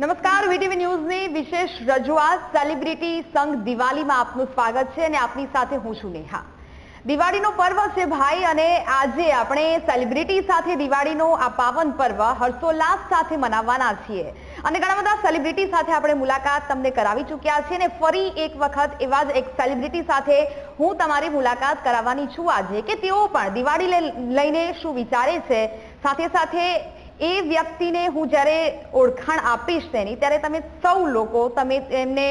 નમસ્કાર વીટીવી ન્યૂઝની વિશેષ રજૂઆત. સેલિબ્રિટી સંઘ દિવાળીમાં આપનું સ્વાગત છે અને આપની સાથે હું છું નેહા. દિવાળીનો પર્વ છે ભાઈ, અને આજે આપણે સેલિબ્રિટી સાથે દિવાળીનો આ પાવન પર્વ હર્ષોલ્લાસ સાથે મનાવવાના છીએ. અને ઘણા બધા સેલિબ્રિટી સાથે આપણે મુલાકાત તમને કરાવી ચૂક્યા છીએ અને ફરી એક વખત એવા જ એક સેલિબ્રિટી સાથે હું તમારી મુલાકાત કરાવવાની છું આજે, કે તેઓ પણ દિવાળી લઈ- લઈને શું વિચારે છે. સાથે સાથે એ વ્યક્તિને હું જ્યારે ઓળખાણ આપીશ તેની ત્યારે તમે સૌ લોકો તમે એમને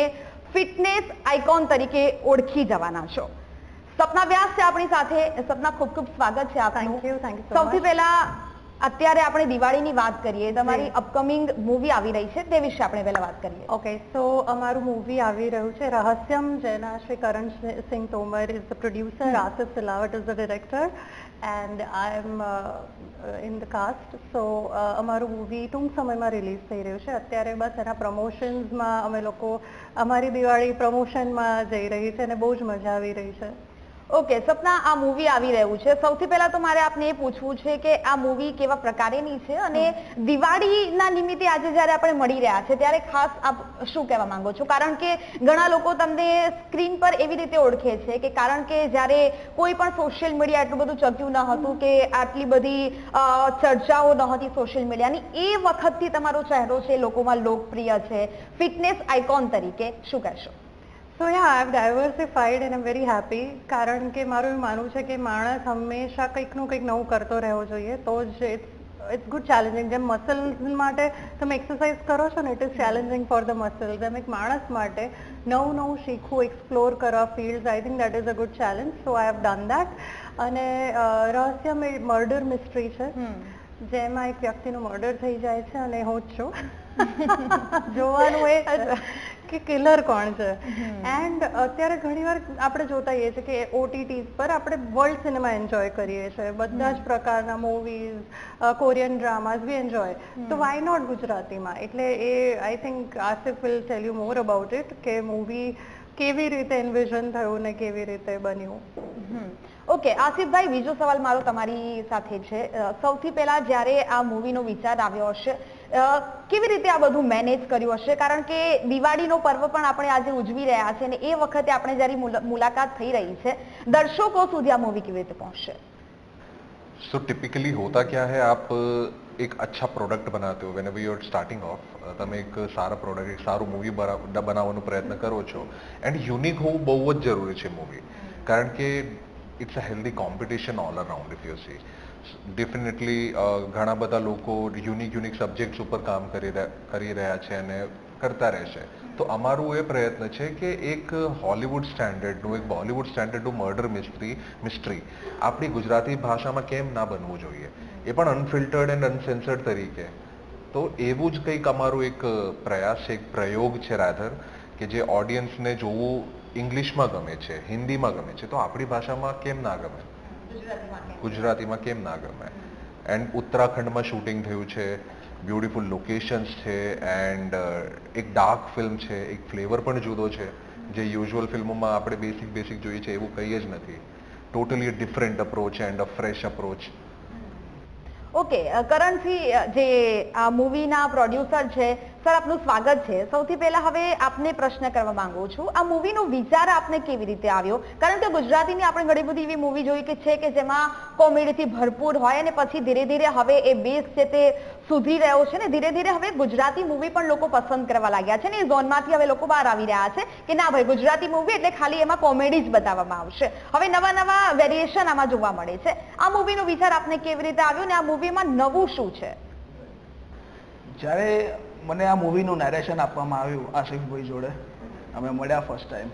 ફિટનેસ આઇકોન તરીકે ઓળખી જવાના છો. સપના વ્યાસ છે આપણી સાથે. સપના ખૂબ ખૂબ સ્વાગત છે આપનું. સૌથી પહેલા અત્યારે આપણે દિવાળીની વાત કરીએ તમારી અપકમિંગ મૂવી આવી રહી છે તે વિશે આપણે પહેલા વાત કરીએ. ઓકે સો અમારું મૂવી આવી રહ્યું છે રહસ્યમ જેના Shri Karan Singh Tomar is the producer Asif Silawat is the director and I am in the cast so અમારું મૂવી ટૂંક સમયમાં રિલીઝ થઈ રહ્યું છે. અત્યારે બસ એના પ્રમોશન્સમાં અમે લોકો અમારી દિવાળી પ્રમોશનમાં જઈ રહી છે અને બહુ જ મજા આવી રહી છે. ઓકે સપના આ મૂવી આવી રહ્યું છે. સૌથી પહેલા તો મારે આપને એ પૂછવું છે કે આ મૂવી કેવા પ્રકારેની છે અને દિવાળીના નિમિત્તે આજે જ્યારે આપણે મળી રહ્યા છે ત્યારે ખાસ આપ શું કહેવા માંગો છો? કારણ કે ઘણા લોકો તમને સ્ક્રીન પર એવી રીતે ઓળખે છે કે કારણ કે જ્યારે કોઈ પણ સોશિયલ મીડિયા એટલું બધું ચગ્યું ન હતું કે આટલી બધી ચર્ચાઓ ન હતી સોશિયલ મીડિયાની એ વખતથી તમારો ચહેરો છે લોકોમાં લોકપ્રિય છે. ફિટનેસ આઇકોન તરીકે શું કહેશો? So yeah I have diversified and am very happy કારણ કે મારું એવું માનવું છે કે માણસ હંમેશા કંઈકનું કંઈક નવું કરતો રહેવો જોઈએ તો જ ઇટ્સ ગુડ ચેલેન્જિંગ જેમ મસલ માટે તમે એક્સરસાઇઝ કરો છો ને it is challenging for the muscle જેમ એક માણસ માટે નવું નવું શીખવું એક્સપ્લોર કરવા field I think that is a good challenge so I have done that અને રહસ્ય મર્ડર મિસ્ટ્રી છે જેમાં એક વ્યક્તિનું મર્ડર થઈ જાય છે અને હું જ છું જોવાનું એ કે કિલર કોણ છે? એન્ડ અત્યારે ઘણીવાર આપણે જોતા હોઈએ છીએ કે ઓટીટી પર આપણે વર્લ્ડ સિનેમા એન્જોય કરીએ છીએ. બધા જ પ્રકારના મૂવીઝ કોરિયન ડ્રામાઝ બી એન્જોય તો વાય નોટ ગુજરાતીમાં? એટલે એ I think Asif will tell you more about it કે મૂવી કેવી રીતે એન્વિઝન થયું ને કેવી રીતે બન્યું. ઓકે આસિફભાઈ બીજો સવાલ મારો તમારી સાથે છે. સૌથી પહેલા જ્યારે આ મૂવીનો વિચાર આવ્યો હશે કેવી રીતે આ બધું મેનેજ કર્યું હશે? કારણ કે દિવાળીનો પર્વ પણ આપણે આજે ઉજવી રહ્યા છે અને એ વખતે આપણે જ્યારે મુલાકાત થઈ રહી છે દર્શકો સુધી આ મૂવી કેવી રીતે પહોંચશે? સો ટિપિકલી હોતા ક્યાં હે? આપ એક અચ્છા પ્રોડક્ટ બનાતે હો. When you are starting off તમે એક સારા પ્રોડક્ટ એક સારું મૂવી બનાવવાનો પ્રયત્ન કરો છો. એન્ડ યુનિક હોવું બહુ જ જરૂરી છે મૂવી કારણ કે it's a healthy competition all around if you see definitely ઘણા બધા લોકો યુનિક યુનિક સબ્જેક્ટ્સ ઉપર કામ કરી રહ્યા કરી રહ્યા છે અને કરતા રહેશે તો અમારું એ પ્રયત્ન છે કે એક હોલિવૂડ સ્ટેન્ડર્ડનું એક બોલિવૂડ સ્ટેન્ડર્ડનું મર્ડર મિસ્ટ્રી મિસ્ટ્રી આપણી ગુજરાતી ભાષામાં કેમ ના બનવું જોઈએ? એ પણ અનફિલ્ટર્ડ એન્ડ અનસેન્સર્ડ તરીકે. તો એવું જ કંઈક અમારું એક પ્રયાસ છે, એક પ્રયોગ છે રાધર કે જે ઓડિયન્સને જોવું ઇંગ્લિશમાં ગમે છે, હિન્દીમાં ગમે છે. તો આપણી ભાષામાં કેમ ના ગમે? ગુજરાતીમાં કેમ? ના ગમે? એન્ડ ઉત્તરાખંડમાં શૂટિંગ થયું છે બ્યુટીફુલ લોકેશન્સ છે એન્ડ એક ડાર્ક ફિલ્મ છે એક ફ્લેવર પણ જુદો છે જે યુઝ્યુઅલ ફિલ્મોમાં આપણે બેસિક બેસિક જોઈએ છે એવું કંઈ જ નથી. Totally different approach and a fresh approach okay Karan Singh જે આ મૂવીના પ્રોડ્યુસર છે સર, આપનું સ્વાગત છે. સૌથી પહેલા હવે આપને પ્રશ્ન કરવા માંગુ છું. આ મૂવીનો વિચાર આપને કેવી રીતે આવ્યો? કારણ કે ગુજરાતીની આપણે ઘણી બધી એવી મૂવી જોઈ કે છે કે જેમાં કોમેડીથી ભરપૂર હોય અને પછી ધીરે ધીરે હવે એ બેઝ છે તે સુધરી રહ્યો છે ને ધીરે ધીરે હવે ગુજરાતી મૂવી પણ લોકો પસંદ કરવા લાગ્યા છે ને એ ઝોનમાંથી હવે લોકો બહાર આવી રહ્યા છે કે ના ભાઈ, ગુજરાતી મૂવી એટલે ખાલી એમાં કોમેડી જ બતાવવામાં આવશે. હવે નવા નવા વેરિએશન આમાં જોવા મળે છે. આ મૂવીનો વિચાર આપને કેવી રીતે આવ્યો ને આ મૂવીમાં નવું શું છે? જ્યારે મને આ મૂવીનું નેરેશન આપવામાં આવ્યું આસિફભાઈ જોડે. અમે મળ્યા ફર્સ્ટ ટાઈમ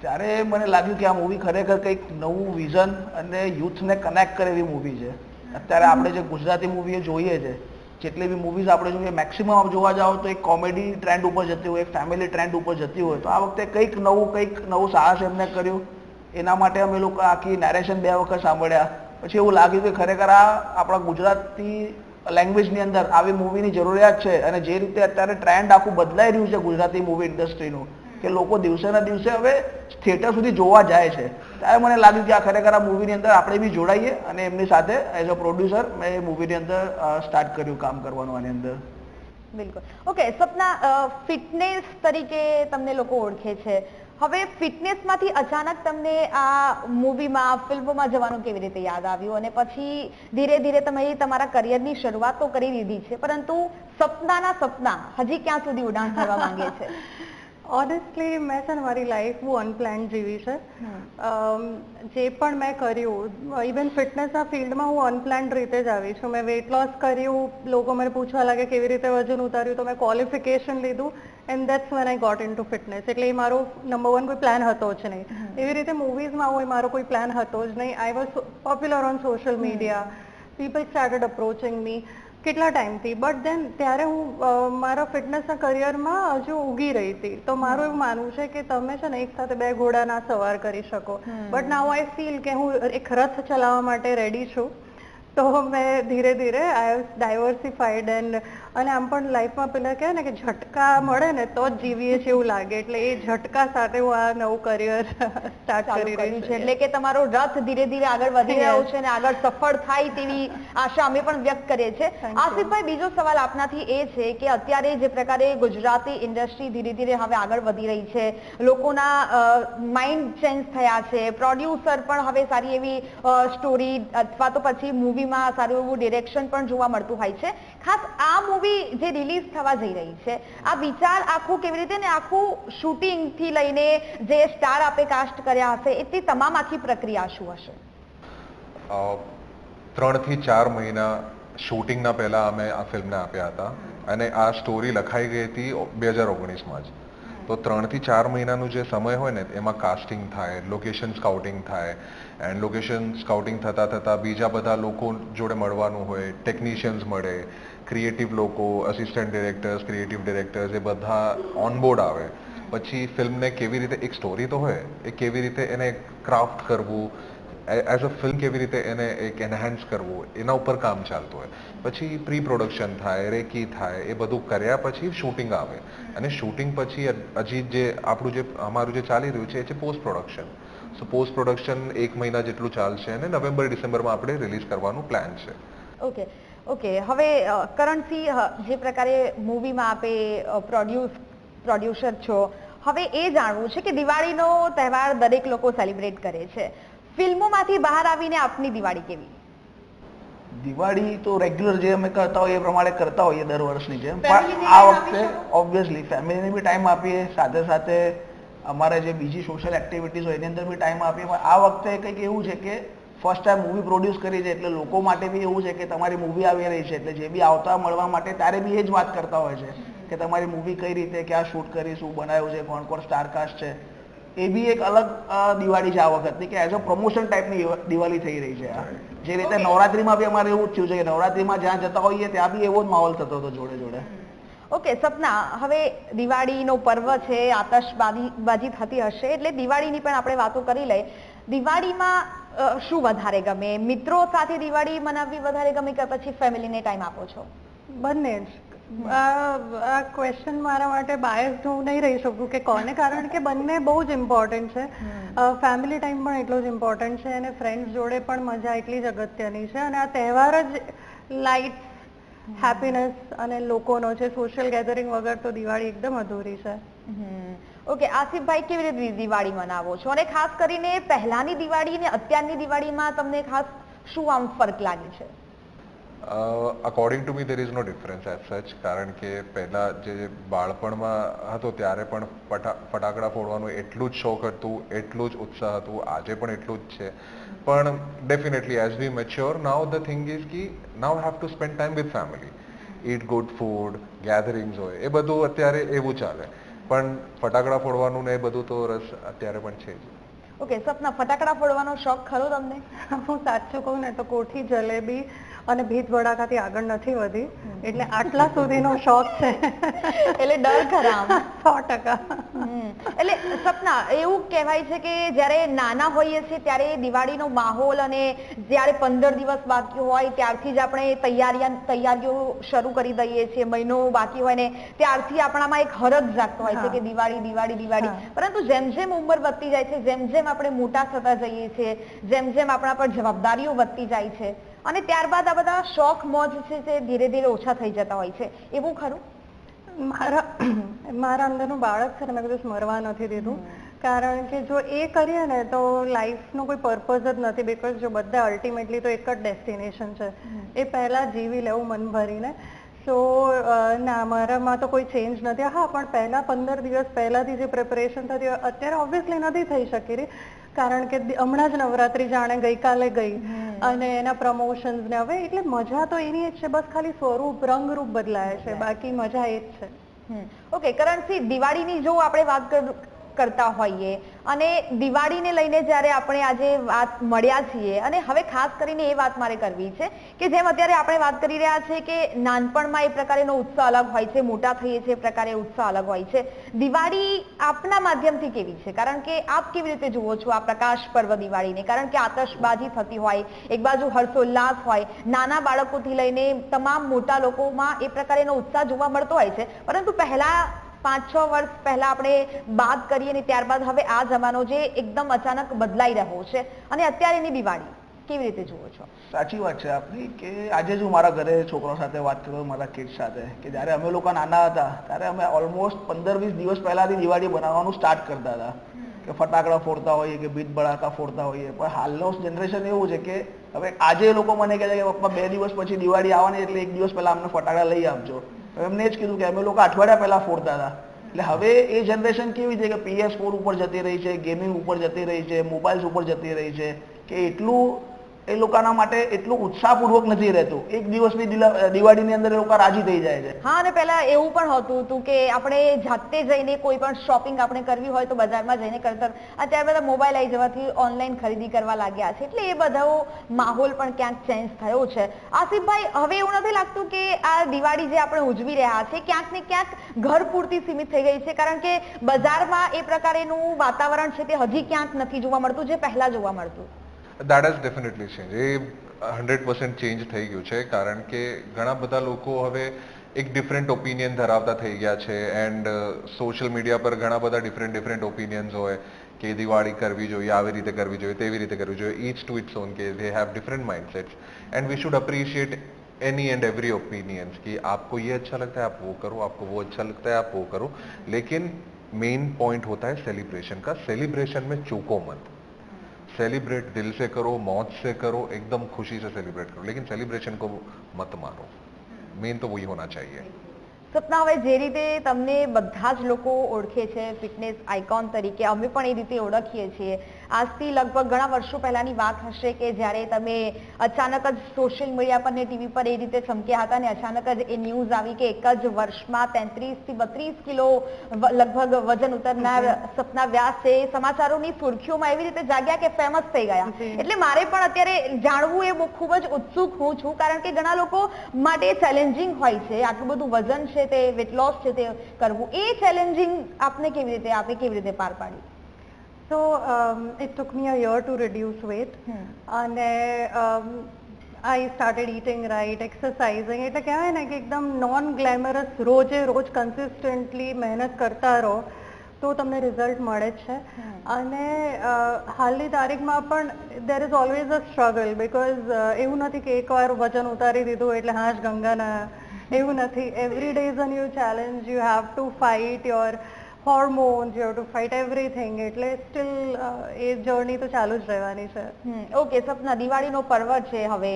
ત્યારે મને લાગ્યું કે આ મૂવી ખરેખર કંઈક નવું વિઝન અને યુથને કનેક્ટ કરે એવી મૂવી છે. અત્યારે આપણે જે ગુજરાતી મૂવીઓ જોઈએ છે, જેટલી બી મૂવીઝ આપણે જોઈએ મેક્સિમમ જોવા જાઓ તો એક કોમેડી ટ્રેન્ડ ઉપર જતી હોય, એક ફેમિલી ટ્રેન્ડ ઉપર જતી હોય, તો આ વખતે કંઈક નવું કંઈક નવું સાહસ એમને કર્યું. એના માટે અમે લોકો આખી નેરેશન બે વખત સાંભળ્યા. પછી એવું લાગ્યું કે ખરેખર આ આપણા ગુજરાતી લેંગ્વેજની અંદર આવી મૂવીની જરૂરિયાત છે અને જે રીતે અત્યારે ટ્રેન્ડ આખું બદલાઈ રહ્યું છે ગુજરાતી મૂવી ઇન્ડસ્ટ્રીનું કે લોકો દિવસે ના દિવસે હવે થિયેટર સુધી જોવા જાય છે. ત્યારે મને લાગ્યું કે આ ખરેખર આ મૂવીની અંદર આપણે બી જોડાઈએ અને એમની સાથે એઝ અ પ્રોડ્યુસર મેં એ મૂવીની અંદર સ્ટાર્ટ કર્યું કામ કરવાનું આની અંદર. બિલકુલ. ઓકે સપના ફિટનેસ તરીકે તમને લોકો ઓળખે છે. હવે ફિટનેસમાંથી અચાનક તમને આ મૂવીમાં ફિલ્મોમાં જવાનું કેવી રીતે યાદ આવ્યું? અને પછી ધીરે ધીરે તમે તમારા કરિયરની શરૂઆત તો કરી દીધી છે, પરંતુ સપનાના સપના હજી ક્યાં સુધી ઉડાન ભરવા માંગે છે? ઓનેસ્ટલી મેં છે ને મારી લાઈફ બહુ અનપ્લાન જીવી છે જે પણ મેં કર્યું ઇવન ફિટનેસના ફિલ્ડમાં હું અનપ્લાન્ડ રીતે જ આવી છું મેં વેઇટ લોસ કર્યું લોકો મને પૂછવા લાગે કેવી રીતે વજન ઉતાર્યું તો મેં ક્વોલિફિકેશન લીધું and that's when I got into fitness એટલે એ મારો નંબર વન કોઈ પ્લાન હતો જ નહીં એવી રીતે મૂવીઝમાં હોય મારો કોઈ પ્લાન હતો જ નહીં I was popular on social media people started approaching me કેટલા ટાઈમથી? બટ દેન ત્યારે હું મારા ફિટનેસના કરિયરમાં હજુ ઉગી રહી હતી. તો મારું એવું માનવું છે કે તમે છે ને એક સાથે બે ઘોડા ના સવાર કરી શકો. બટ નાઉ આઈ ફીલ કે હું એક રથ ચલાવવા માટે રેડી છું. તો મેં ધીરે ધીરે આઈ હેવ ડાયવર્સિફાઈડ એન્ડ અને આમ પણ લાઈફમાં પેલા કહે ને કે ઝટકા મળે ને તો જ જીવીએ છીએ એવું લાગે. એટલે એ ઝટકા સાથે હું આ નવું કરિયર સ્ટાર્ટ કરી રહ્યું છે. એટલે કે તમારો રથ ધીરે ધીરે આગળ વધી રહ્યો છે અને આગળ સફળ થાય તેવી આશા અમે પણ વ્યક્ત કરીએ છીએ. આસિફભાઈ બીજો સવાલ આપનાથી એ છે કે અત્યારે જે પ્રકારે ગુજરાતી ઇન્ડસ્ટ્રી ધીરે ધીરે હવે આગળ વધી રહી છે. લોકોના માઇન્ડ ચેન્જ થયા છે. પ્રોડ્યુસર પણ હવે સારી એવી સ્ટોરી અથવા તો પછી મૂવીમાં સારું એવું ડિરેક્શન પણ જોવા મળતું હોય છે. ખાસ આ મૂવી જે રિલીઝ થવા જઈ રહી છે, આ વિચાર આખું કેવી રીતે ને આખું શૂટિંગથી લઈને જે સ્ટાર આપે કાસ્ટ કર્યા હશે એ તમામ આખી પ્રક્રિયા શું હશે? ત્રણથી ચાર મહિના શૂટિંગના પહેલા અમે આ ફિલ્મને આપ્યા હતા અને આ સ્ટોરી લખાઈ ગઈ હતી બે હજાર ઓગણીસમાં જ. તો ત્રણથી ચાર મહિનાનું જે સમય હોય ને, એમાં કાસ્ટિંગ થાય લોકેશન સ્કાઉટિંગ થાય એન્ડ લોકેશન સ્કાઉટિંગ થતાં થતાં બીજા બધા લોકો જોડે મળવાનું હોય ટેકનિશિયન્સ મળે ક્રિએટિવ લોકો અસિસ્ટન્ટ ડિરેક્ટર્સ ક્રિએટિવ ડિરેક્ટર્સ એ બધા ઓનબોર્ડ આવે. પછી ફિલ્મને કેવી રીતે, એક સ્ટોરી તો હોય, એ કેવી રીતે એને ક્રાફ્ટ કરવું એઝ અ ફિલ્મ કેવી રીતે એને એક એનહેન્સ કરવું, એના ઉપર કામ ચાલતું હોય. પછી પ્રી પ્રોડક્શન થાય, રેકી થાય, એ બધું કર્યા પછી શૂટિંગ આવે. અને શૂટિંગ પછી હજી જે આપણું જે, અમારું જે ચાલી રહ્યું છે, એ છે post production so post production એક મહિના જેટલું ચાલશે અને નવેમ્બર, ડિસેમ્બરમાં આપણે રિલીઝ કરવાનું પ્લાન છે. ઓકે ઓકે હવે કરણસિંહ જે પ્રકારે મૂવીમાં આપે પ્રોડ્યુસ પ્રોડ્યુસર છો હવે એ જાણવું છે કે દિવાળીનો તહેવાર દરેક લોકો સેલિબ્રેટ કરે છે. ફિલ્મોમાંથી બહાર આવીને આપની દિવાળી કેવી? દિવાળી તો રેગ્યુલર જે અમે કરતા હોઈએ એ પ્રમાણે કરતા હોઈએ દર વર્ષની જેમ. પણ આ વખતે ઓબ્વિયસલી ફેમિલીને બી ટાઈમ આપીએ સાથે સાથે અમારે જે બીજી સોશિયલ એક્ટિવિટીઝ હોય એની અંદર બી ટાઈમ આપીએ. પણ આ વખતે કંઈક એવું છે કે ફર્સ્ટ ટાઈમ મૂવી પ્રોડ્યુસ કરી છે એટલે લોકો માટે બી એવું છે કે તમારી મૂવી આવી રહી છે એટલે જે બી આવતા મળવા માટે તારે બી એ જ વાત કરતા હોય છે કે તમારી મૂવી કઈ રીતે ક્યાં શૂટ કરી શું બનાવ્યું છે કોણ કોણ સ્ટારકાસ્ટ છે. એ બી એક અલગ દિવાળી છે આ વખતની કે એઝ અ પ્રમોશન ટાઈપની દિવાળી થઈ રહી છે જે રીતે નવરાત્રીમાં બી અમારે એવું જ થયું છે કે નવરાત્રીમાં જ્યાં જતા હોઈએ ત્યાં બી એવો જ માહોલ થતો હતો જોડે જોડે. ઓકે સપના હવે દિવાળીનો પર્વ છે આતશબાજી બાજી થતી હશે એટલે દિવાળીની પણ આપણે વાતો કરી લઈએ. દિવાળીમાં શું વધારે ગમે? મિત્રો સાથે દિવાળી મનાવવી વધારે ગમે કે પછી ફેમિલીને ટાઈમ આપો છો? બંને આ ક્વેશ્ચન મારા માટે બાયસ હું નહીં રહી શકું કે કોને? કારણ કે બંને બહુ જ ઇમ્પોર્ટન્ટ છે. ફેમિલી ટાઈમ પણ એટલો જ ઇમ્પોર્ટન્ટ છે અને ફ્રેન્ડ્સ જોડે પણ મજા એટલી જ અગત્યની છે અને આ તહેવાર જ લાઇટ હેપીનેસ અને લોકોનો છે. સોશિયલ ગેધરિંગ વગર તો દિવાળી એકદમ અધૂરી છે. ઓકે, આસિફભાઈ કેવી રીતે દિવાળી મનાવો છો? અને ખાસ કરીને પહેલાની દિવાળી અને અત્યારની દિવાળીમાં તમને ખાસ શું આમ ફરક લાગે છે? According to me there is no difference as such કારણ કે પહેલા જે બાળપણમાં હતો ત્યારે પણ ફટા ફટાકડા ફોડવાનું એટલું જ શોખ હતું, એટલું જ ઉત્સાહ હતું, આજે પણ એટલું જ છે. પણ definitely as we mature now the thing is key now have to spend time with family eat good food gatherings હોય, એ બધું અત્યારે એવું ચાલે. પણ ફટાકડા ફોડવાનું ને એ બધું તો રસ અત્યારે પણ છે ઓકે, સપના, ફટાકડા ફોડવાનો શોખ ખરો તમને? હું સાચું કહું ને તો કોઠી જલેબી અને ભીત ભડાકાથી આગળ નથી વધી. એટલે આટલા સુધીનો શોખ છે. એટલે ડર ખરા સો ટકા. એટલે સપના એવું કહેવાય છે કે જ્યારે નાના હોઈએ છીએ ત્યારે દિવાળીનો માહોલ અને જ્યારે પંદર દિવસ બાકી હોય ત્યારથી જ આપણે તૈયારી તૈયારીઓ શરૂ કરી દઈએ છીએ મહિનો બાકી હોય ને ત્યારથી આપણામાં એક હરજ જાગતો હોય છે કે દિવાળી દિવાળી દિવાળી. પરંતુ જેમ જેમ ઉંમર વધતી જાય છે જેમ જેમ આપણે મોટા થતા જઈએ છીએ જેમ જેમ આપણા પર જવાબદારીઓ વધતી જાય છે અને ત્યારબાદ આ બધા શોખ મોજ છે તે ધીરે ધીરે ઓછા થઈ જતા હોય છે. એવું ખરું? મારા મારા અંદરનું બાળક છે ને મેં કદાચ મરવા નથી દીધું કારણ કે જો એ કરીએ ને તો લાઈફનો કોઈ પર્પઝ જ નથી બિકોઝ જો બધા અલ્ટિમેટલી તો એક જ ડેસ્ટિનેશન છે. એ પહેલા જીવી લેવું મન ભરીને. સો ના મારામાં તો કોઈ ચેન્જ નથી. હા પણ પહેલા પંદર દિવસ પહેલાથી જે પ્રિપરેશન થતી હોય અત્યારે ઓબ્વિયસલી નથી થઈ શકી રહી કારણ કે હમણાં જ નવરાત્રી જાણે ગઈકાલે ગઈ. અને એના પ્રમોશન્સ ને હવે એટલે મજા તો એની જ છે બસ ખાલી સ્વરૂપ રંગરૂપ બદલાય છે બાકી મજા એ જ છે. ઓકે કરણસિંહ દિવાળીની જો આપણે વાત કર- કરતા હોઈએ. અને દિવાળીને લઈને જ્યારે આપણે આજે વાત મળ્યા છીએ, અને હવે ખાસ કરીને એ વાત મારે કરવી છે કે જેમ અત્યારે આપણે વાત કરી રહ્યા છે કે નાનપણમાં એ પ્રકારેનો ઉત્સાહ અલગ હોય છે, મોટા થઈએ છીએ એ પ્રકારે ઉત્સાહ અલગ હોય છે. દિવાળી આપના માધ્યમથી કેવી છે? કારણ કે આપ કેવી રીતે જુઓ છો આ પ્રકાશ પર્વ દિવાળીને? કારણ કે આતશબાજી થતી હોય, એક બાજુ હર્ષોલ્લાસ હોય, નાના બાળકોથી લઈને તમામ મોટા લોકોમાં એ પ્રકારેનો ઉત્સાહ જોવા મળતો હોય છે. પરંતુ પહેલા પાંચ છ વર્ષ પહેલા આપણે બાદ કરીએ અને ત્યારબાદ હવે આ જમાનો જે એકદમ અચાનક બદલાઈ રહ્યો છે. અને અત્યારેની દિવાળી કેવી રીતે જુઓ છો? સાચી વાત છે આપની કે આજે જ હું મારા ઘરે છોકરો સાથે વાત કરું મારા કિડ સાથે કે જ્યારે અમે લોકો નાના હતા ત્યારે અમે ઓલમોસ્ટ પંદર વીસ દિવસ પહેલાથી દિવાળી બનાવવાનું સ્ટાર્ટ કરતા હતા. કે ફટાકડા ફોડતા હોઈએ કે બીજ બળાકા ફોડતા હોઈએ પણ હાલનું જનરેશન એવું છે કે હવે આજે લોકો મને કહે છે કે પપ્પા બે દિવસ પછી દિવાળી આવવાની એટલે એક દિવસ પહેલા અમને ફટાકડા લઈ આપજો. એમને જ કીધું કે અમે લોકો અઠવાડિયા પહેલા ફોડતા હતા. એટલે હવે એ જનરેશન કેવી છે કે પીએસ ફોર ઉપર જતી રહી છે ગેમિંગ ઉપર જતી રહી છે મોબાઈલ્સ ઉપર જતી રહી છે, કે એટલું એ લોકોના માટે એટલું ઉત્સાહપૂર્વક નથી રહેતું. એક દિવસની દિવાળીની અંદર એ લોકો રાજી થઈ જાય છે. હા, અને પહેલા એવું પણ હોતું હતું કે આપણે જાતે જઈને કોઈ પણ શોપિંગ આપણે કરવી હોય તો બજારમાં જઈને કરતા. અત્યારે બધા મોબાઈલ આવી જવાથી ઓનલાઈન ખરીદી કરવા લાગ્યા છે. એટલે એ બધો માહોલ પણ ક્યાંક ચેન્જ થયો છે. આસિફભાઈ, હવે એવું નથી લાગતું કે આ દિવાળી જે આપણે ઉજવી રહ્યા છે, ક્યાંક ને ક્યાંક ઘર પૂરતી સીમિત થઈ ગઈ છે. કારણ કે બજારમાં એ પ્રકારેનું વાતાવરણ છે તે હજી ક્યાંક નથી જોવા મળતું, જે પહેલા જોવા મળતું. That has definitely change a hundred percent change થઈ ગયું છે કારણ કે ઘણા બધા લોકો હવે એક ડિફરન્ટ ઓપિનિયન ધરાવતા થઈ ગયા છે એન્ડ સોશિયલ મીડિયા પર ઘણા બધા ડિફરન્ટ ડિફરન્ટ ઓપિનિયન્સ હોય કે દિવાળી કરવી જોઈએ આવી રીતે કરવી જોઈએ તેવી રીતે કરવી જોઈએ ઈચ ટુ ઇટ્સ ઓન કે they have different mindsets and we should appreciate any and every opinions कि आपको ये अच्छा लगता है आप वो करो आपको वो अच्छा लगता है आप वो करो लेकिन मेन पॉइंट होता है सेलिब्रेशन का सेलिब्रेशन में चूको मत सेलिब्रेट दिल से करो मौज से करो एकदम खुशी से सेलिब्रेट करो लेकिन सेलिब्रेशन को मत मारो मेन तो वही होना चाहिए સપના હવે જે રીતે તમને બધા જ લોકો ઓળખે છે ફિટનેસ આઇકોન તરીકે અમે પણ એ રીતે ઓળખીએ છીએ. આજથી લગભગ ઘણા વર્ષો પહેલાની વાત હશે કે જ્યારે તમે અચાનક જ સોશિયલ મીડિયા પર ને ટીવી પર એ રીતે ચમક્યા હતા અને અચાનક જ એ ન્યૂઝ આવી કે એક જ વર્ષમાં તેત્રીસથી બત્રીસ કિલો લગભગ વજન ઉતરનાર સપના વ્યાસ છે એ સમાચારોની સુર્ખીઓમાં એવી રીતે જાગ્યા કે ફેમસ થઈ ગયા. એટલે મારે પણ અત્યારે જાણવું એ બહુ ખૂબ જ ઉત્સુક હું છું કારણ કે ઘણા લોકો માટે ચેલેન્જિંગ હોય છે આટલું બધું વજન છે તે વેટ લોસ છે તે કરવું. એ ચેલેન્જિંગ આપને કેવી રીતે આપે કેવી રીતે પાર પાડી? So it took me a year to reduce weight અને I started eating right exercising એટલે કહેવાય ને કે એકદમ નોન ગ્લેમરસ રોજે રોજ કન્સિસ્ટન્ટલી મહેનત કરતા રહો તો તમને રિઝલ્ટ મળે જ છે. અને હાલની તારીખમાં પણ there is always a struggle because એવું નથી કે એકવાર વજન ઉતારી દીધું એટલે હા જ ગંગાના એવું નથી. Every day is a new challenge you have to fight your hormones you have to fight everything એટલે સ્ટીલ એ જર્ની તો ચાલુ જ રહેવાની છે. ઓકે સપના, દિવાળીનો પર્વ છે હવે.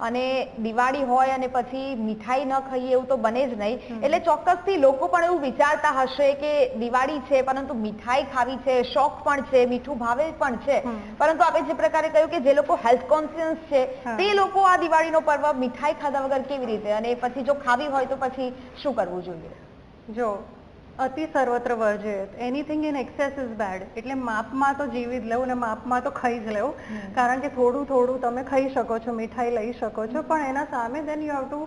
અને દિવાળી હોય અને પછી મીઠાઈ ન ખાઈએ એવું તો બને જ નહીં. એટલે ચોક્કસથી લોકો પણ એવું વિચારતા હશે કે દિવાળી છે પરંતુ મીઠાઈ ખાવી છે શોખ પણ છે મીઠું ભાવે પણ છે. પરંતુ આપણે જે પ્રકારે કહ્યું કે જે લોકો હેલ્થ કોન્શિયસ છે તે લોકો આ દિવાળીનો પર્વ મીઠાઈ ખાધા વગર કેવી રીતે? અને પછી જો ખાવી હોય તો પછી શું કરવું જોઈએ? જો અતિ સર્વત્ર વર્જે. Anything in excess is bad એટલે માપમાં તો જીવી જ લેવું ને માપમાં તો ખાઈ જ લેવું કારણ કે થોડું થોડું તમે ખાઈ શકો છો મીઠાઈ લઈ શકો છો. પણ એના સામે then you have to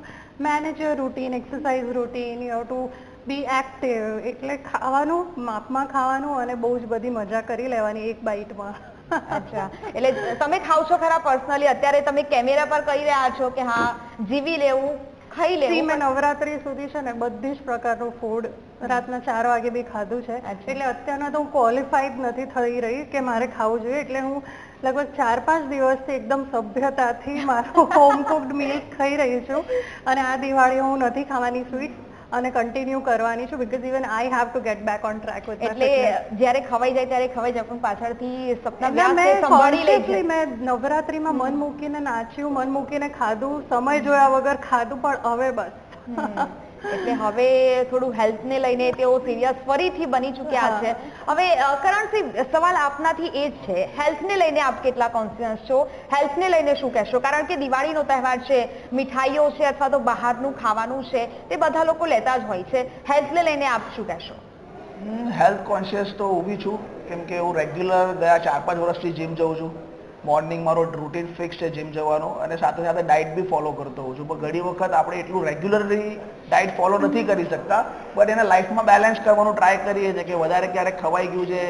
manage your routine exercise routine you have to be active એટલે ખાવાનું માપમાં ખાવાનું અને બહુ જ બધી મજા કરી લેવાની એક બાઈટમાં. અચ્છા. એટલે તમે ખાવ છો ખરા પર્સનલી અત્યારે તમે કેમેરા પર કહી રહ્યા છો કે હા જીવી લેવું ખાઈ લેવું મેં નવરાત્રી સુધી છે ને બધી જ પ્રકારનું ફૂડ રાતના ચાર વાગે બી ખાધું છે. એટલે અત્યારના તો હું ક્વોલિફાઈડ નથી થઈ રહી કે મારે ખાવું જોઈએ. એટલે હું લગભગ ચાર પાંચ દિવસથી એકદમ સભ્યતાથી મારો હોમ કુકડ મિલ્ક ખાઈ રહી છું. અને આ દિવાળી હું નથી ખાવાની સ્વીટ અને કન્ટિન્યુ કરવાની છું because even I have to get back on track with એટલે જ્યારે ખવાઈ જાય ત્યારે ખવાઈ જાય પણ પાછળથી સપના વ્યાસ મેં સંભાળી લે છે. મેં નવરાત્રીમાં મન મૂકીને નાચ્યું મન મૂકીને ખાધું સમય જોયા વગર ખાધું પણ હવે બસ. એટલે હવે થોડું હેલ્થને લઈને તેઓ સિરિયસ ફરીથી બની ચૂક્યા છે. હવે કરણસિંહ સવાલ આપનાથી એ જ છે. હેલ્થને લઈને આપ કેટલા કોન્સિયસ છો? હેલ્થને લઈને શું કહેશો? કારણ કે દિવાળીનો તહેવાર છે મીઠાઈઓ છે અથવા તો બહારનું ખાવાનું છે તે બધા લોકો લેતા જ હોય છે. હેલ્થને લઈને આપ શું કહેશો? હેલ્થ કોન્શિયસ તો ઊભી છું. કેમ કે હું રેગ્યુલર ગયા ચાર પાંચ વર્ષથી જીમ જાઉં છું. મોર્નિંગ મારો રૂટીન ફિક્સ છે જીમ જવાનો અને સાથે સાથે ડાયટ બી ફોલો કરતો હોઉં છું. પણ ઘણી વખત આપણે એટલું રેગ્યુલરલી ડાયટ ફોલો નથી કરી શકતા બટ એને લાઈફમાં બેલેન્સ કરવાનું ટ્રાય કરીએ છીએ કે વધારે ક્યારેક ખવાઈ ગયું છે,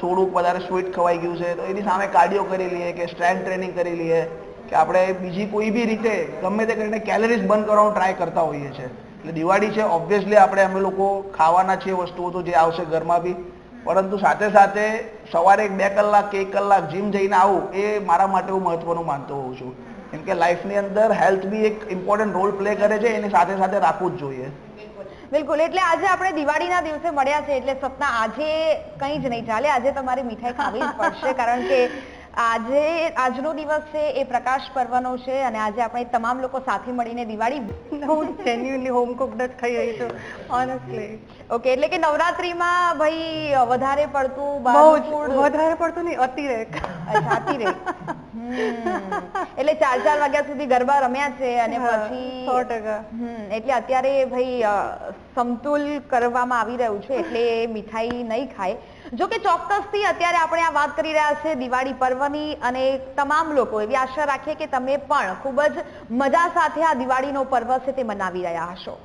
થોડુંક વધારે સ્વીટ ખવાઈ ગયું છે, તો એની સામે કાર્ડિયો કરી લઈએ કે સ્ટ્રેન્થ ટ્રેનિંગ કરી લઈએ, કે આપણે બીજી કોઈ બી રીતે ગમે તે કરીને કેલરીઝ બંધ કરવાનો ટ્રાય કરતા હોઈએ છીએ. એટલે દિવાળી છે ઓબ્વિયસલી આપણે અમે લોકો ખાવાના છીએ વસ્તુઓ તો જે આવશે ઘરમાં બી, પરંતુ સાથે સાથે સવારે એક બે કલાક એક કલાક જીમ જઈને આવું, એ મારા માટે હું મહત્વનું માનતો હોઉં છું. કેમ કે લાઈફની અંદર હેલ્થ બી એક ઇમ્પોર્ટન્ટ રોલ પ્લે કરે છે, એની સાથે સાથે રાખવું જ જોઈએ. બિલકુલ. એટલે આજે આપણે દિવાળીના દિવસે મળ્યા છે, એટલે સપના આજે કંઈ જ નહીં ચાલે. આજે તમારે મીઠાઈ ખાવી જ પડશે, કારણ કે આજે આજનો દિવસ છે એ પ્રકાશ પર્વનો છે અને આજે આપણે તમામ લોકો સાથે મળીને દિવાળી હું જેન્યુઅલી હોમ કુકડ જ ખાઈ રહી છું ઓનેસ્ટલી ઓકે એટલે કે નવરાત્રીમાં ભાઈ વધારે પડતું બહુ વધારે પડતું નહીં અતિરેક. અતિરેક. એટલે ચાર ચાર વાગ્યા સુધી ગરબા રમ્યા છે અને પછી સો ટકા. એટલે અત્યારે ભાઈ સમતુલ કરવામાં આવી રહ્યું છે એટલે એ મીઠાઈ નહીં ખાય. જો કે ચોક્કસથી અત્યારે આપણે આ વાત કરી રહ્યા છે દિવાળી પર્વની અને તમામ લોકો એવી આશા રાખીએ કે તમે પણ ખૂબ જ મજા સાથે આ દિવાળીનો પર્વ છે તે મનાવી રહ્યા હશો.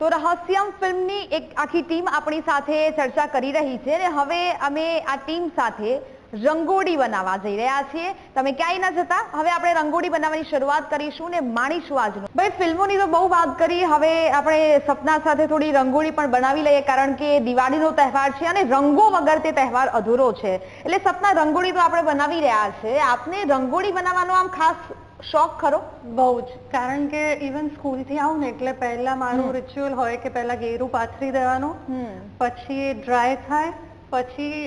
તો રહસ્યમ ફિલ્મની એક આખી ટીમ આપણી સાથે ચર્ચા કરી રહી છે અને હવે અમે આ ટીમ સાથે રંગોળી બનાવવા જઈ રહ્યા છીએ. તમે ક્યાંય ન જતા. હવે આપણે રંગોળી બનાવવાની શરૂઆત કરીશું ને માણીશું આજનું. ભાઈ ફિલ્મોની તો બહુ વાત કરી. હવે આપણે સપના સાથે થોડી રંગોળી પણ બનાવી લઈએ કારણ કે દિવાળીનો તહેવાર છે અને રંગો વગર તે તહેવાર અધૂરો છે. એટલે સપના રંગોળી તો આપણે બનાવી રહ્યા છે. આપને રંગોળી બનાવવાનો આમ ખાસ શોખ ખરો? બહુ જ. કારણ કે ઇવન સ્કૂલથી આવું ને એટલે પહેલા મારું રિચ્યુઅલ હોય કે પહેલા ગેરું પાથરી દેવાનું પછી ડ્રાય થાય પછી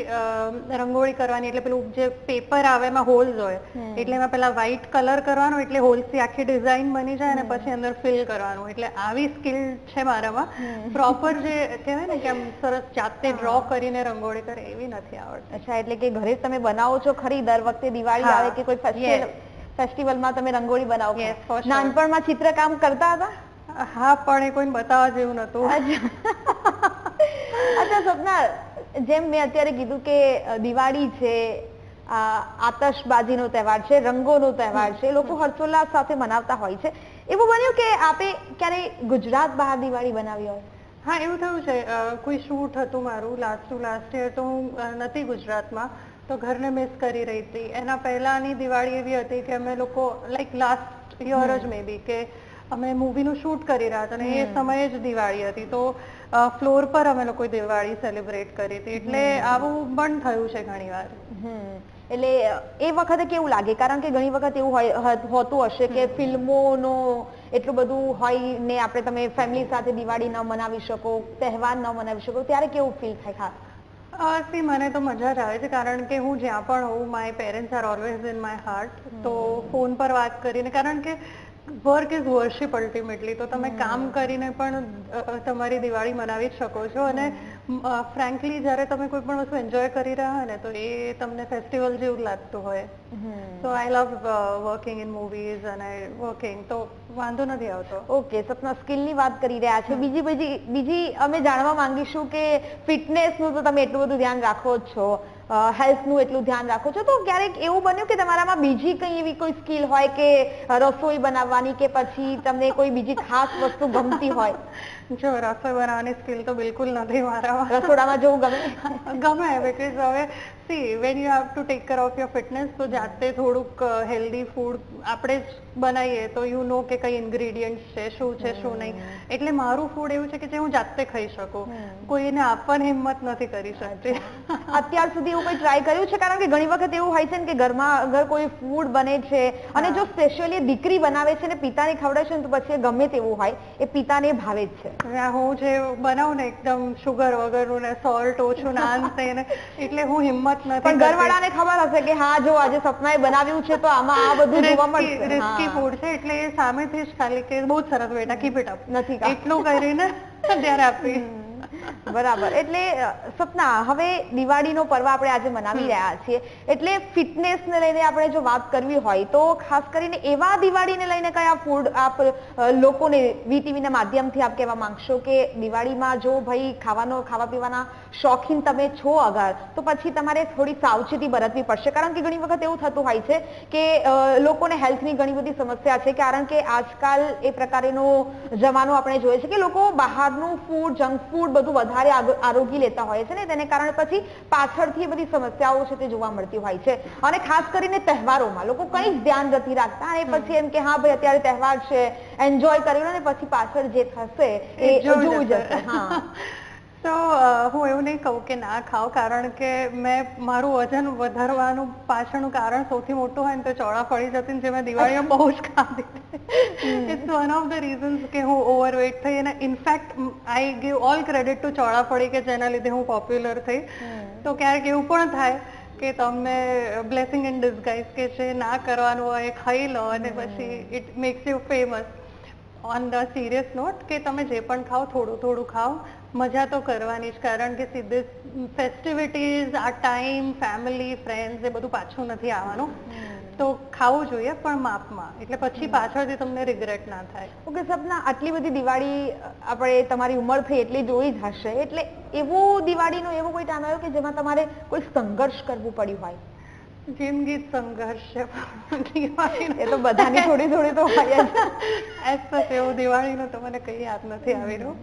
રંગોળી કરવાની એટલે પેલું જે પેપર આવે એમાં હોલ્સ હોય એટલે એમાં પેલા વ્હાઈટ કલર કરવાનો એટલે હોલ્સથી આખી ડિઝાઇન બની જાય અને પછી અંદર ફિલ કરવાનું. એટલે આવી સ્કિલ છે મારામાં. પ્રોપર જે કહેવાય ને કે આમ સરસ જાતે ડ્રો કરીને રંગોળી કરે એવી નથી આવડતી. અચ્છા એટલે કે ઘરે તમે બનાવો છો ખરી? દર વખતે દિવાળી આવે કે કોઈ ફેસ્ટિવલ ફેસ્ટિવલમાં તમે રંગોળી બનાવો નાનપણમાં ચિત્રકામ કરતા હતા? હા પણ એ કોઈને બતાવવા જેવું નતું અચ્છા. સપના જેમ મેં અત્યારે કીધું કે દિવાળી છે આતશબાજીનો તહેવાર છે રંગોનો તહેવાર છે લોકો હર્ષોલ્લાસ સાથે મનાવતા હોય છે. એવું બન્યું કે આપે ક્યારે ગુજરાત બહાર દિવાળી બનાવી હોય? હા એવું થયું છે. કોઈ શૂટ હતું મારું લાસ્ટ ટુ લાસ્ટ યર તો હું નથી ગુજરાતમાં. તો ઘરને મિસ કરી રહી હતી. એના પહેલાની દિવાળી એવી હતી કે અમે લોકો લાઈક લાસ્ટ યર જ મે બી કે અમે મૂવીનું શૂટ કરી રહ્યા હતા અને એ સમયે જ દિવાળી હતી. તો ફ્લોર પર અમે લોકો દિવાળી સેલિબ્રેટ કરી હતી. એટલે આવું પણ થયું છે ઘણીવાર. એટલે એ વખતે કેવું લાગે? કારણ કે ઘણી વખત એવું હોય હોતું હશે કે ફિલ્મોનો એટલું બધું હોય ને આપણે તમે ફેમિલી સાથે દિવાળી ન મનાવી શકો તહેવાર ન મનાવી શકો ત્યારે કેવું ફીલ થાય ખાસ સી મને તો મજા જ આવે છે. કારણ કે હું જ્યાં પણ હોઉં my parents are always in my heart તો ફોન પર વાત કરીને કારણ કે વર્ક ઇઝ વર્શિપ અલ્ટિમેટલી તો તમે કામ કરીને પણ તમારી દિવાળી મનાવી જ શકો છો અને ફ્રેન્કલી જ્યારે તમે કોઈ પણ વસ્તુ એન્જોય કરી રહ્યા હોય ને તો એ તમને ફેસ્ટિવલ જેવું લાગતું હોય. So I love working in movies અને વર્કિંગ તો વાંધો નથી આવતો. ઓકે સપના સ્કિલની વાત કરી રહ્યા છે. બીજી બીજી બીજી અમે જાણવા માંગીશું કે ફિટનેસનું તો તમે એટલું બધું ધ્યાન રાખો જ છો. હેલ્થનું એટલું ધ્યાન રાખો છો. તો ક્યારેક એવું બન્યું કે તમારામાં બીજી કઈ એવી કોઈ સ્કિલ હોય કે રસોઈ બનાવવાની કે પછી તમને કોઈ બીજી ખાસ વસ્તુ ગમતી હોય? જો રસોઈ બનાવવાની સ્કિલ તો બિલકુલ નથી મારામાં રસોડામાં જવું ગમે? ગમે બીકોઝ હવે see when you have to take care of your fitness તો જાતે થોડુંક હેલ્ધી ફૂડ આપણે જ બનાવીએ તો યુ નો કે કઈ ઇન્ગ્રેડિયન્ટ છે શું છે શું નહીં. એટલે મારું ફૂડ એવું છે કે જે હું જાતે ખાઈ શકું. કોઈને આપવાની હિંમત નથી કરી શકતી. અત્યાર સુધી એવું કોઈ ટ્રાય કર્યું છે? કારણ કે ઘણી વખત એવું હોય છે ને કે ઘરમાં અગર કોઈ ફૂડ બને છે અને જો સ્પેશિયલી દીકરી બનાવે છે ને પિતાને છે ને તો પછી ગમે તેવું હોય એ પિતાને ભાવે જ છે. હું જે બનાવું ને એકદમ શુગર વગરનું ને સોલ્ટ ઓછું નાન ને એટલે હું હિંમત નથી પણ ઘરવાળાને ખબર હશે કે હા જો આજે સપનાએ બનાવ્યું છે તો આમાં આ બધું જોવા મળશે. હા. ફૂડ છે એટલે એ સામેથી જ ખાલી કે બહુ સરસ બેટા કીપ ઇટ અપ. નથી એટલું કરીને ત્યારે આપી બરાબર. એટલે સપના હવે દિવાળીનો પર્વ આપણે આજે મનાવી રહ્યા છીએ. એટલે ફિટનેસને લઈને આપણે જો વાત કરવી હોય તો ખાસ કરીને એવા દિવાળીને લઈને કયા ફૂડ આપ લોકોને વીટીવીના માધ્યમથી આપ કહેવા માંગશો કે દિવાળીમાં જો ભાઈ ખાવાનો ખાવા પીવાના શોખીન તમે છો અગર તો પછી તમારે થોડી સાવચેતી બરતવી પડશે. કારણ કે ઘણી વખત એવું થતું હોય છે કે લોકોને હેલ્થની ઘણી બધી સમસ્યા છે. કારણ કે આજકાલ એ પ્રકારેનો જમાનો આપણે જોઈએ છે કે લોકો બહારનું ફૂડ જંક ફૂડ બધું વધારે આરોગી લેતા હોય છે ને તેને કારણે પછી પાછળથી એ બધી સમસ્યાઓ છે તે જોવા મળતી હોય છે. અને ખાસ કરીને તહેવારોમાં લોકો કંઈ ધ્યાન નથી રાખતા અને પછી એમ કે હા ભાઈ અત્યારે તહેવાર છે એન્જોય કરી લો ને પછી પાછળ જે થશે એ જોવું. જશે. હા. તો હું એવું નહીં કહું કે ના ખાઓ કારણ કે મેં મારું વજન વધારવાનું પાછળનું કારણ સૌથી મોટું હોય ને તો ચોળાફળી જ હતી જે મેં દિવાળીમાં બહુ જ ખાધી it's one of the reasons કે હું ઓવરવેટ થઈ અને in fact I give all credit to chorafali કે જેના લીધે હું પોપ્યુલર થઈ. તો ક્યારેક એવું પણ થાય કે તમને બ્લેસિંગ ઇન ડિસગાઈઝ કે છે ના કરવાનું હોય ખાઈ લો અને પછી it makes you famous on the serious note કે તમે જે પણ ખાઓ થોડું થોડું ખાઓ. મજા તો કરવાની જ કારણ કે સીધે ફેસ્ટિવિટીઝ આ ટાઈમ ફેમિલી ફ્રેન્ડ્સ એ બધું પાછું નથી આવવાનું. તો ખાવું જોઈએ પણ માપમાં. એટલે પછી પાછળથી તમને રિગ્રેટ ના થાય. ઓકે સપના આટલી બધી દિવાળી આપણે તમારી ઉંમર થઈ એટલી જોઈ જ હશે. એટલે એવું દિવાળીનો એવો કોઈ ટાઈમ આવ્યો કે જેમાં તમારે કોઈ સંઘર્ષ કરવું પડ્યું હોય? જિંદગી સંઘર્ષ છે. એ તો બધાની થોડી થોડી તો હોય જ. એઝ સચ એવું દિવાળીનો તો મને કઈ યાદ નથી આવી રહ્યું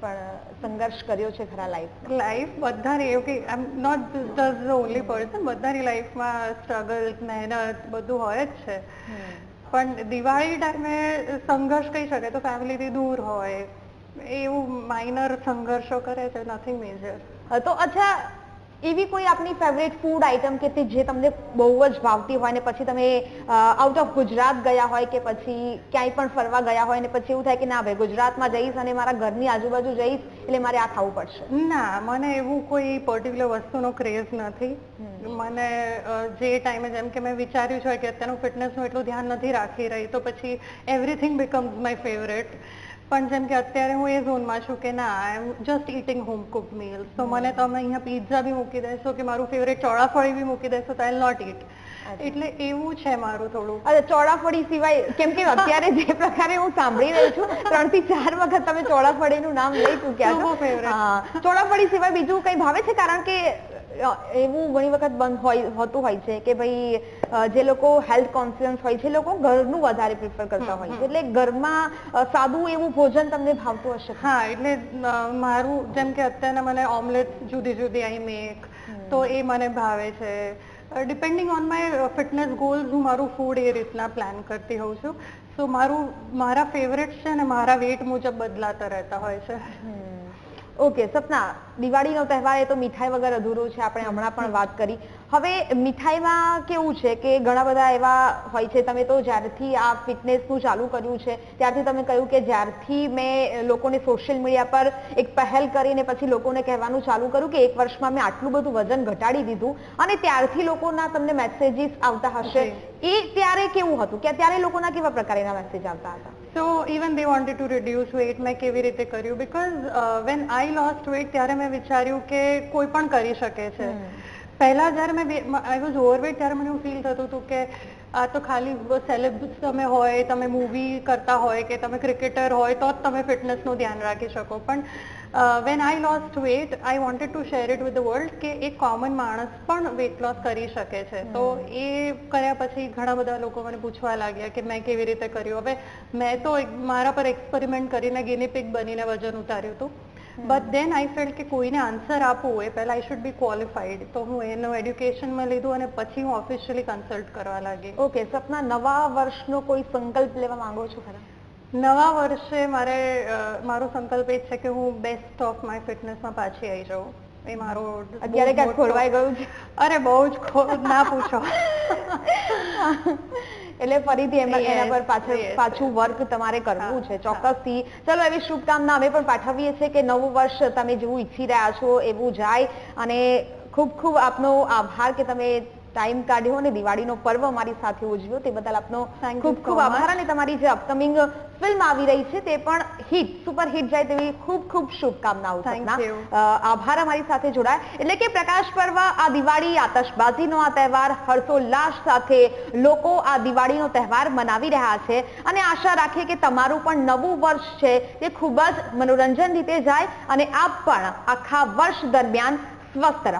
પણ સંઘર્ષ કર્યો છે ખરા લાઈફ લાઈફ બધાની એવું કે આમ not just the only person બધાની લાઈફમાં સ્ટ્રગલ મહેનત બધું હોય જ છે. પણ દિવાળી ટાઈમે સંઘર્ષ કહી શકે તો ફેમિલીથી દૂર હોય. એવું માઇનર સંઘર્ષો કરે છે નથિંગ મેજર તો અચ્છા એવી કોઈ આપની ફેવરેટ ફૂડ આઇટમ કે જે તમને બહુ જ ભાવતી હોય ને પછી તમે આઉટ ઓફ ગુજરાત ગયા હોય કે પછી ક્યાંય પણ ફરવા ગયા હોય ને પછી એવું થાય કે ના ભાઈ ગુજરાતમાં જઈશ અને મારા ઘરની આજુબાજુ જઈશ એટલે મારે આ ખાવું પડશે. ના મને એવું કોઈ પર્ટિક્યુલર વસ્તુનો ક્રેઝ નથી. મને જે ટાઈમે જેમ કે મેં વિચાર્યું છે કે અત્યારનું ફિટનેસનું એટલું ધ્યાન નથી રાખી રહી તો પછી એવરીથિંગ બીકમ્સ માય ફેવરેટ પણ જેમ કે અત્યારે હું એ ઝોનમાં છું કે ના I am just eating home cook meal તો મને તમે અહીંયા પિઝા બી મૂકી દેશો કે મારું ફેવરેટ ચોળાફળી બી મૂકી દેશો તો આઈ નોટ ઇટ એટલે એવું છે મારું થોડું અરે ચોળાફળી સિવાય કેમ કે અત્યારે જે પ્રકારે હું સાંભળી રહી છું ત્રણથી ચાર વખત તમે ચોળાફળીનું નામ લઈ ચૂક્યા છો. ચોળાફળી સિવાય બીજું કઈ ભાવે છે? કારણ કે એવું ઘણી વખત બંધ હોય હોતું હોય છે કે ભાઈ જે લોકો હેલ્થ કોન્ફિડન્સ હોય છે લોકો ઘરનું વધારે પ્રિફર કરતા હોય છે. એટલે ઘરમાં સાદું એવું ભોજન તમને ભાવતું હશે? હા એટલે મારું જેમ કે અત્યારના મને ઓમલેટ જુદી જુદી આઈ મેક તો એ મને ભાવે છે. Depending on my fitness goals હું મારું ફૂડ એ રીતના પ્લાન કરતી હોઉં છું. સો મારું મારા ફેવરેટ છે ને મારા વેટ મુજબ બદલાતા રહેતા હોય છે. ઓકે સપના દિવાળીનો તહેવાર એ તો મીઠાઈ વગર અધૂરો છે આપણે હમણાં પણ વાત કરી. હવે મીઠાઈમાં કેવું છે કે ઘણા બધા એવા હોય છે તમે તો જ્યારથી આ ફિટનેસનું ચાલુ કર્યું છે ત્યારથી તમે કહ્યું કે જ્યારથી મેં લોકોને સોશિયલ મીડિયા પર એક પહેલ કરીને પછી લોકોને કહેવાનું ચાલુ કર્યું કે એક વર્ષમાં મેં આટલું બધું વજન ઘટાડી દીધું અને ત્યારથી લોકોના તમને મેસેજીસ આવતા હશે. એ ત્યારે કેવું હતું? કે ત્યારે લોકોના કેવા પ્રકારના મેસેજ આવતા હતા? So even they wanted to reduce weight મેં કેવી રીતે કર્યું? Because when I lost weight ત્યારે મેં વિચાર્યું કે કોઈ પણ કરી શકે છે. પહેલા જ્યારે મેં આઈ વોઝ ઓવરવેટ ત્યારે મને એવું ફીલ થતું હતું કે આ તો ખાલી સેલેબ્સ તમે હોય તમે મૂવી કરતા હોય કે તમે ક્રિકેટર હોય તો જ તમે ફિટનેસનું ધ્યાન રાખી શકો. પણ when I lost weight I wanted to share it with the world કે એક કોમન માણસ પણ વેટ લોસ કરી શકે છે. તો એ કર્યા પછી ઘણા બધા લોકો મને પૂછવા લાગ્યા કે મેં કેવી રીતે કર્યું? હવે મેં તો મારા પર એક્સપેરિમેન્ટ કરીને ગિની બનીને વજન ઉતાર્યું હતું. બટ દેન આઈ ફેલ્ટ કે કોઈને આન્સર આપવું એ પહેલા આઈ શુડ બી ક્વોલિફાઈડ તો હું એનું એડ્યુકેશનમાં લીધું અને પછી હું ઓફિશિયલી કન્સલ્ટ કરવા લાગી. ઓકે સપના નવા વર્ષનો કોઈ સંકલ્પ લેવા માંગો છો ખરા? નવા વર્ષે મારે મારો સંકલ્પ એ છે કે હું બેસ્ટ ઓફ માય ફિટનેસમાં પાછી આવી જાઉં. એ મારો અત્યારે ક્યાંક ખોરવાઈ ગયું છે? અરે બહુ જ ના પૂછો. એટલે ફરીથી એમાં એના પર પાછળ પાછું વર્ક તમારે કરવું છે. ચોક્કસથી. ચલો એવી શુભકામના અમે પણ પાઠવીએ છીએ કે નવું વર્ષ તમે જેવું ઈચ્છી રહ્યા છો એવું જાય. અને ખૂબ ખૂબ આપનો આભાર કે તમે ટાઈમ કાઢ્યો અને દિવાળીનો પર્વ અમારી સાથે ઉજવ્યો. તે બદલ આપનો ખૂબ ખૂબ આભાર અને તમારી જે અપકમિંગ ફિલ્મ આવી રહી છે તે પણ હિટ સુપર હિટ જાય તેવી ખૂબ ખૂબ શુભકામનાઓ આભાર અમારી સાથે જોડાય. એટલે કે પ્રકાશ પર્વ આ દિવાળી આતશબાજીનો આ તહેવાર હર્ષોલ્લાસ સાથે લોકો આ દિવાળીનો તહેવાર મનાવી રહ્યા છે. અને આશા રાખીએ કે તમારું પણ નવું વર્ષ છે તે ખૂબ જ મનોરંજન રીતે જાય અને આપ પણ આખા વર્ષ દરમિયાન સ્વસ્થ રહો.